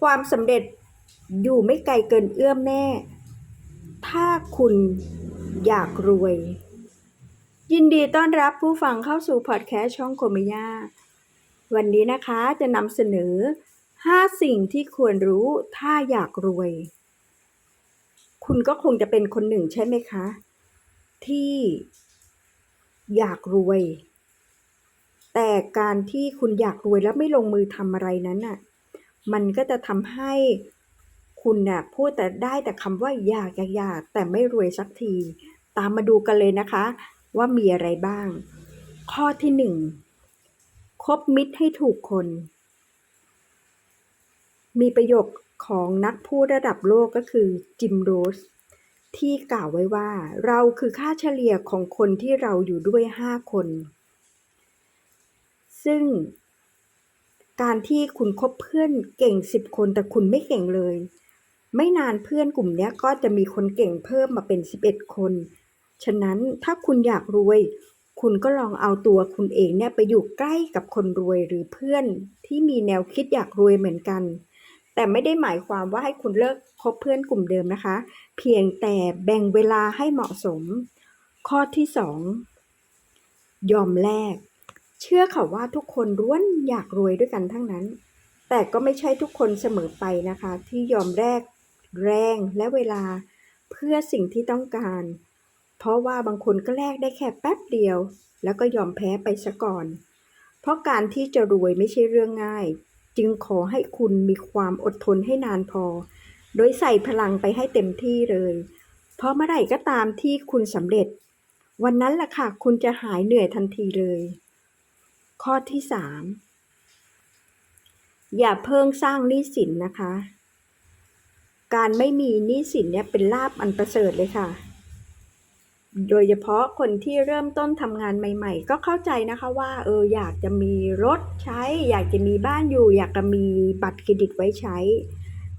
ความสำเร็จอยู่ไม่ไกลเกินเอื้อมแน่ถ้าคุณอยากรวย ยินดีต้อนรับผู้ฟังเข้าสู่พอดแคสต์ช่องโคมิยาวันนี้นะคะจะนำเสนอ 5 สิ่งที่ควรรู้ถ้าอยากรวย คุณก็คงจะเป็นคนหนึ่งใช่ไหมคะ ที่อยากรวย แต่การที่คุณอยากรวยแล้วไม่ลงมือทำอะไรนั้นน่ะ มันก็จะทำให้คุณน่ะพูดแต่ได้แต่คำว่าอยากอยากอยากแต่ไม่รวยสักที ตามมาดูกันเลยนะคะ ว่ามีอะไรบ้าง ข้อที่หนึ่งคบมิตรให้ถูกคน มีประโยคของนักพูดระดับโลกก็คือจิมโรสที่กล่าวไว้ว่า เราคือค่าเฉลี่ยของคนที่เราอยู่ด้วยห้าคน ซึ่ง การที่คุณคบเพื่อนเก่งสิบคนแต่คุณไม่เก่งเลย ไม่นานเพื่อนกลุ่มนี้ก็จะมีคนเก่งเพิ่มมาเป็นสิบเอ็ดคน ฉะนั้นถ้าคุณอยากรวย คุณก็ลองเอาตัวคุณเองเนี่ยไปอยู่ใกล้กับคนรวยหรือเพื่อนที่มีแนวคิดอยากรวยเหมือนกัน แต่ไม่ได้หมายความว่าให้คุณเลิกคบเพื่อนกลุ่มเดิมนะคะ เพียงแต่แบ่งเวลาให้เหมาะสม ข้อที่สองยอมแลก เชื่อค่ะว่าทุกคนล้วนอยากรวยด้วยกันทั้งนั้น แต่ก็ไม่ใช่ทุกคนเสมอไปนะคะ ที่ยอมแลกแรงและเวลาเพื่อสิ่งที่ต้องการ เพราะว่าบางคนก็แลกได้แค่แป๊บเดียว แล้วก็ยอมแพ้ไปซะก่อน เพราะการที่จะรวยไม่ใช่เรื่องง่าย จึงขอให้คุณมีความอดทนให้นานพอ โดยใส่พลังไปให้เต็มที่เลย เพราะเมื่อไหร่ก็ตามที่คุณสำเร็จ วันนั้นแหละค่ะคุณจะหายเหนื่อยทันทีเลย ข้อที่สามอย่าเพิ่งสร้างหนี้สินนะคะ การไม่มีหนี้สินเนี่ยเป็นลาบอันประเสริฐเลยค่ะ โดยเฉพาะคนที่เริ่มต้นทำงานใหม่ ๆ ก็เข้าใจนะคะว่า เอออยากจะมีรถใช้ อยากจะมีบ้านอยู่ อยากจะมีบัตรเครดิตไว้ใช้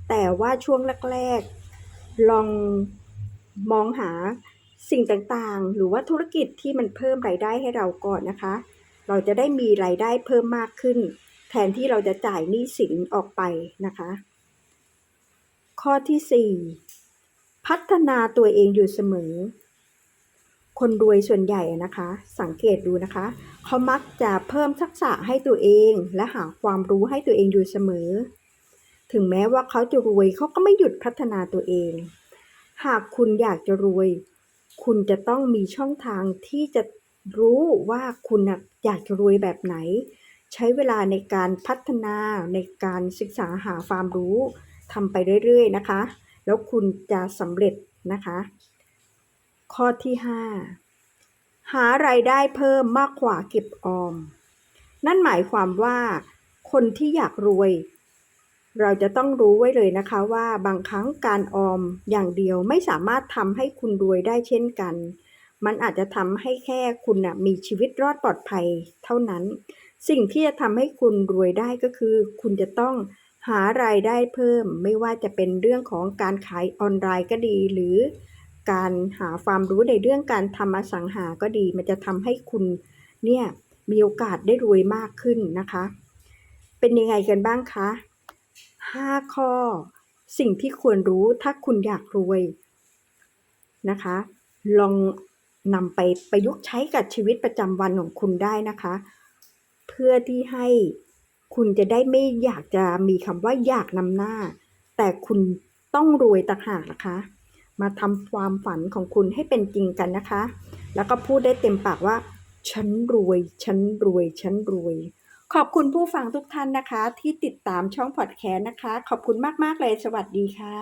แต่ว่าช่วงแรกๆลองมองหาสิ่งต่างๆ หรือว่าธุรกิจที่มันเพิ่มรายได้ให้เราก่อนนะคะ เราจะได้มีรายได้เพิ่มมากขึ้น แทนที่เราจะจ่ายหนี้สินออกไปนะคะ ข้อที่ 4 พัฒนาตัวเองอยู่เสมอ คนรวยส่วนใหญ่นะคะ สังเกตดูนะคะ เขามักจะเพิ่มทักษะให้ตัวเอง และหาความรู้ให้ตัวเองอยู่เสมอ ถึงแม้ว่าเขาจะรวยเขาก็ไม่หยุดพัฒนาตัวเอง หากคุณอยากจะรวย คุณจะต้องมีช่องทางที่จะรู้ว่าคุณ อยากจะรวยแบบไหน ใช้เวลาในการพัฒนาในการศึกษาหาความรู้ทำไปเรื่อยๆนะคะ แล้วคุณจะสำเร็จนะคะ ข้อที่ 5 หารายได้เพิ่มมากกว่าเก็บออม นั่นหมายความว่า คนที่อยากรวย เราจะต้องรู้ไว้เลยนะคะว่าบางครั้งการออมอย่างเดียวไม่สามารถทำให้คุณรวยได้เช่นกัน มันอาจจะทำให้แค่คุณนะมีชีวิตรอดปลอดภัยเท่านั้น สิ่งที่จะทำให้คุณรวยได้ก็คือ คุณจะต้องหารายได้เพิ่ม ไม่ว่าจะเป็นเรื่องของการขายออนไลน์ก็ดี หรือการหาความรู้ในเรื่องการทำอสังหาก็ดี มันจะทำให้คุณเนี่ยมีโอกาสได้รวยมากขึ้นนะคะ เป็นยังไงกันบ้างคะ 5 ข้อ สิ่งที่ควรรู้ถ้าคุณอยากรวยนะคะ ลอง นำไปประยุกต์ใช้กับชีวิตประจำวันของคุณได้นะคะ เพื่อที่ให้คุณจะได้ไม่อยากจะมีคำว่าอยากนำหน้า แต่คุณต้องรวยต่างหากนะคะ มาทำความฝันของคุณให้เป็นจริงกันนะคะ แล้วก็พูดได้เต็มปากว่า ฉันรวย ฉันรวย ฉันรวย ขอบคุณผู้ฟังทุกท่านนะคะ ที่ติดตามช่องพอดแคสต์นะคะ ขอบคุณมาก ๆ เลย สวัสดีค่ะ